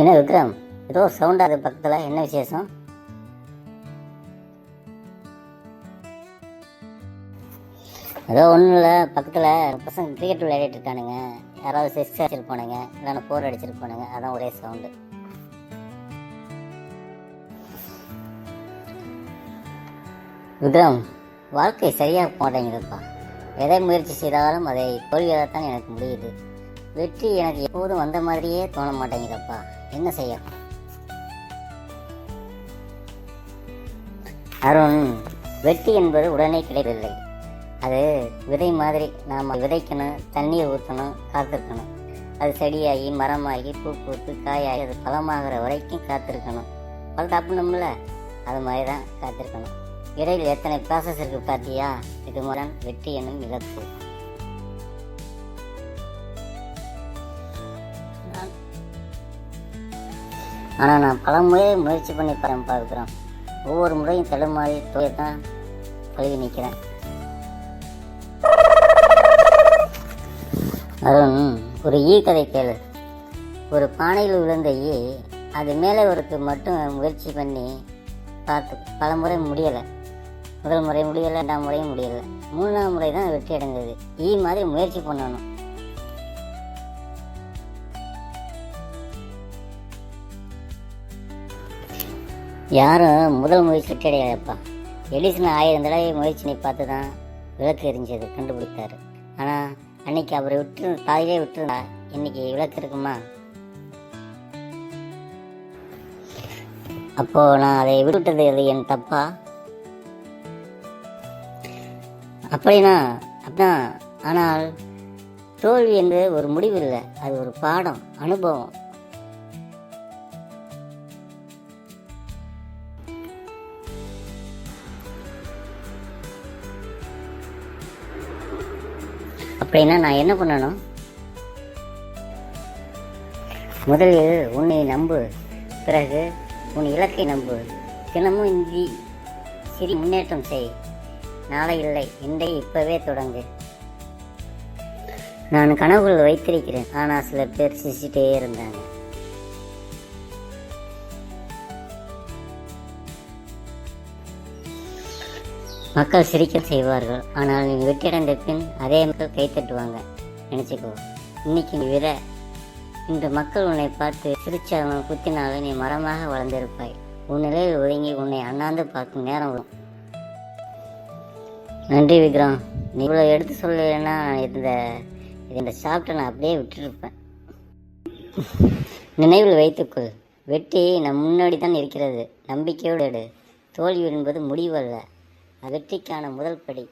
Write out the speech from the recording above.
என்ன விக்ரம்? ஏதோ சவுண்ட் அது பக்கத்தில். என்ன விசேஷம்? ஏதோ ஒன்றும் இல்லை. பக்கத்தில் பசங்க கிரிக்கெட் விளையாடிட்டு இருக்கானுங்க. யாராவது சிக்ஸ் போனாங்க. இல்லைன்னா ஃபோர் போனாங்க. அதான் ஒரே சவுண்டு விக்ரம் வாழ்க்கை சரியாக மாட்டேங்குதுப்பா எதை முயற்சி செய்தாலும் அதை தோல்வியாகத்தான் எனக்கு முடியுது. வெற்றி எனக்கு எப்போதும் வந்த மாதிரியே தோண மாட்டேங்குதப்பா என்ன செய்ய அருண் வெட்டி என்பது உடனே கிடைப்பதில்லை. அது விதை மாதிரி நாம் விதைக்கணும் தண்ணீர் ஊற்றணும் காத்திருக்கணும். அது செடியாகி மரமாகி பூ பூத்து காயாகி அது பழமாகிற வரைக்கும் காத்திருக்கணும். பழம் தப்புணும்ல அது மாதிரி தான் காத்திருக்கணும். இடையில் எத்தனை ப்ராசஸ் இருக்குது பார்த்தியா இது மூலம் வெற்றி என்னும் இலக்கு. ஆனால் நான் பல முறை முயற்சி பண்ணி பாருங்க பார்க்குறோம் ஒவ்வொரு முறையும் தடுமாறி தோயை தான் பழகி நிற்கிறேன் அருண் ஒரு ஈ கதை கேளு. ஒரு பானையில் விழுந்த ஈ அது மேலே ஒருக்கு மட்டும் முயற்சி பண்ணி பார்த்து பல முறை முடியலை. முதல் முறை முடியலை ரெண்டாம் முறையும் முடியலை. மூணாம் முறை தான் வெற்றி அடைந்தது ஈ மாதிரி முயற்சி பண்ணணும். யாரும் முதல் முயற்சி கிடையாதுப்பா எடிசன் ஆயிரம் தடவை முயற்சி பார்த்து தான் விளக்கு எரிஞ்சது கண்டுபிடித்தார். ஆனால் அன்னைக்கு அவரை விட்டு தாயிலே விட்டுருந்தா இன்னைக்கு விளக்கு இருக்குமா? அப்போது நான் அதை விட்டுவிட்டது அது என் தப்பா? அப்படின்னா அப்படின்னா ஆனால் தோல்வி என்பது ஒரு முடிவு இல்லை அது ஒரு பாடம் அனுபவம். அப்படின்னா நான் என்ன பண்ணணும்? முதலில் உன்னை நம்பு. பிறகு உன் இலக்கை நம்பு. தினமும் இந்தி சிறி முன்னேற்றம் செய். நாளை இல்லை இன்றை இப்பவே தொடங்கு. நான் கனவுகள் வைத்திருக்கிறேன் ஆனால் சில பேர் சிரிச்சிட்டே இருந்தாங்க. மக்கள் சிரிக்க செய்வார்கள். ஆனால் நீ வெற்றியடைந்த பின் அதே மக்கள் கைத்தட்டுவாங்க நினச்சிக்கோ. இன்னைக்கு நீ விர இன்று மக்கள் உன்னை பார்த்து சிரிச்சாலும் குத்தினாலும் நீ மரமாக வளர்ந்திருப்பாய். உன் நிலையில் ஒதுங்கி உன்னை அண்ணாந்து பார்க்கும் நேரம் வரும். நன்றி விக்ரம். நீ இவ்வளோ எடுத்து சொல்லலைன்னா இந்த இது இந்த சாப்பிட்ட நான் அப்படியே விட்டுருப்பேன். நினைவில் வைத்துக்கொள். வெற்றி நம் முன்னாடி தான் இருக்கிறது. நம்பிக்கையோடு எடு. தோல்வி என்பது முடிவல்ல வெற்றிக்கான முதல் படி.